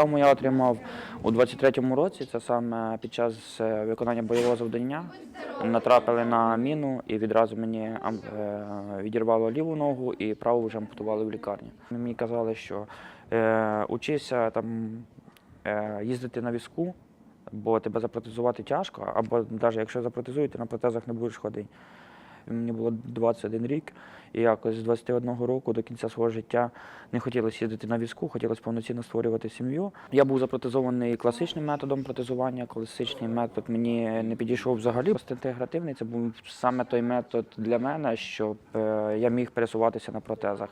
Травму я отримав у 23-му році. Це саме під час е, виконання бойового завдання. Натрапили на міну і відразу мені е, відірвало ліву ногу і праву вже ампутували в лікарні. Мені казали, що е, учися там їздити на візку, бо тебе запротезувати тяжко, або навіть якщо запротезують, ти на протезах не будеш ходити. Мені було 21 рік, і якось з 21 року до кінця свого життя не хотілося їздити на візку, хотілося повноцінно створювати сім'ю. Я був запротезований класичним методом протезування. Класичний метод мені не підійшов взагалі. Інтегративний це був саме той метод для мене, щоб е, я міг пересуватися на протезах.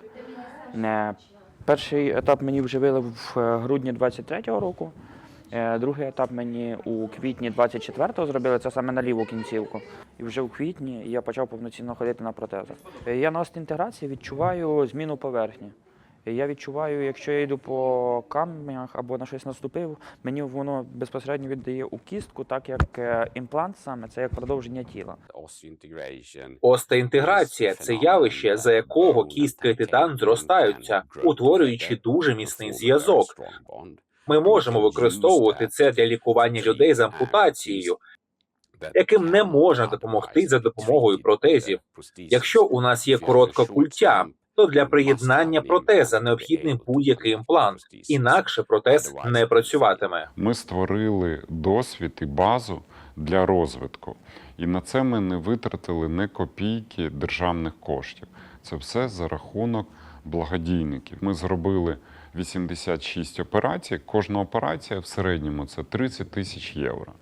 Перший етап мені вживили в е, грудні 23-го року. Е, Другий етап мені у квітні 24-го зробили це саме на ліву кінцівку. І вже у квітні я почав повноцінно ходити на протезах. Е, Я на інтеграції відчуваю зміну поверхні. Е, Я відчуваю, якщо я йду по камнях або на щось наступив, мені воно безпосередньо віддає у кістку, так як імплант саме це як продовження тіла. Остеінтеграція це явище, за якого кістка і титан зростаються, утворюючи дуже міцний зв'язок. Ми можемо використовувати це для лікування людей з ампутацією, яким не можна допомогти за допомогою протезів. Якщо у нас є коротка культя, то для приєднання протеза необхідний будь-який імплант, інакше протез не працюватиме. Ми створили досвід і базу для розвитку. І на це ми не витратили не копійки державних коштів. Це все за рахунок благодійників. Ми зробили 86 операцій. Кожна операція в середньому це 30 тисяч євро.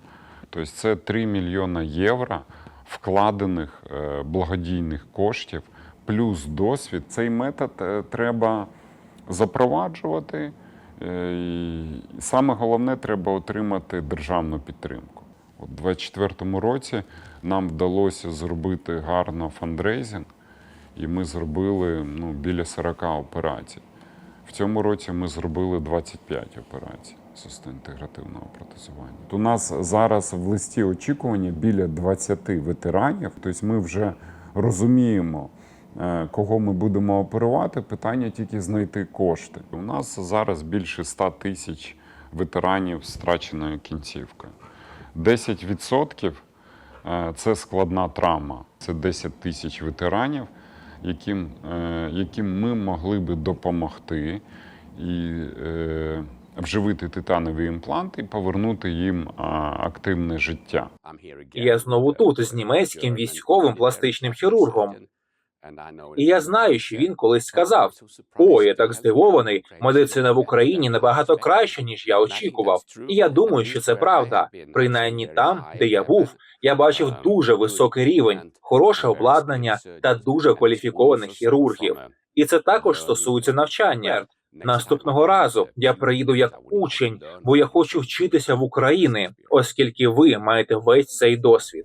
Тобто це 3 мільйона євро вкладених е, благодійних коштів, плюс досвід. Цей метод е, треба запроваджувати. Е, І саме головне, треба отримати державну підтримку. У 2024 році нам вдалося зробити гарно фандрейзинг, і ми зробили ну, біля 40 операцій. В цьому році ми зробили 25 операцій з остеінтегративного протезування. У нас зараз в листі очікування біля 20 ветеранів. Тобто ми вже розуміємо, е, кого ми будемо оперувати. Питання тільки знайти кошти. У нас зараз більше 100 тисяч ветеранів з втраченою кінцівкою. 10% е, це складна травма. Це 10 тисяч ветеранів, яким, е, яким ми могли би допомогти і е, вживити титанові імпланти і повернути їм активне життя. Я знову тут з німецьким військовим пластичним хірургом. І я знаю, що він колись сказав: О, я так здивований. Медицина в Україні набагато краще, ніж я очікував. І я думаю, що це правда. Принаймні там, де я був, я бачив дуже високий рівень, хороше обладнання та дуже кваліфікованих хірургів. І це також стосується навчання. Наступного разу я приїду як учень, бо я хочу вчитися в Україні, оскільки ви маєте весь цей досвід.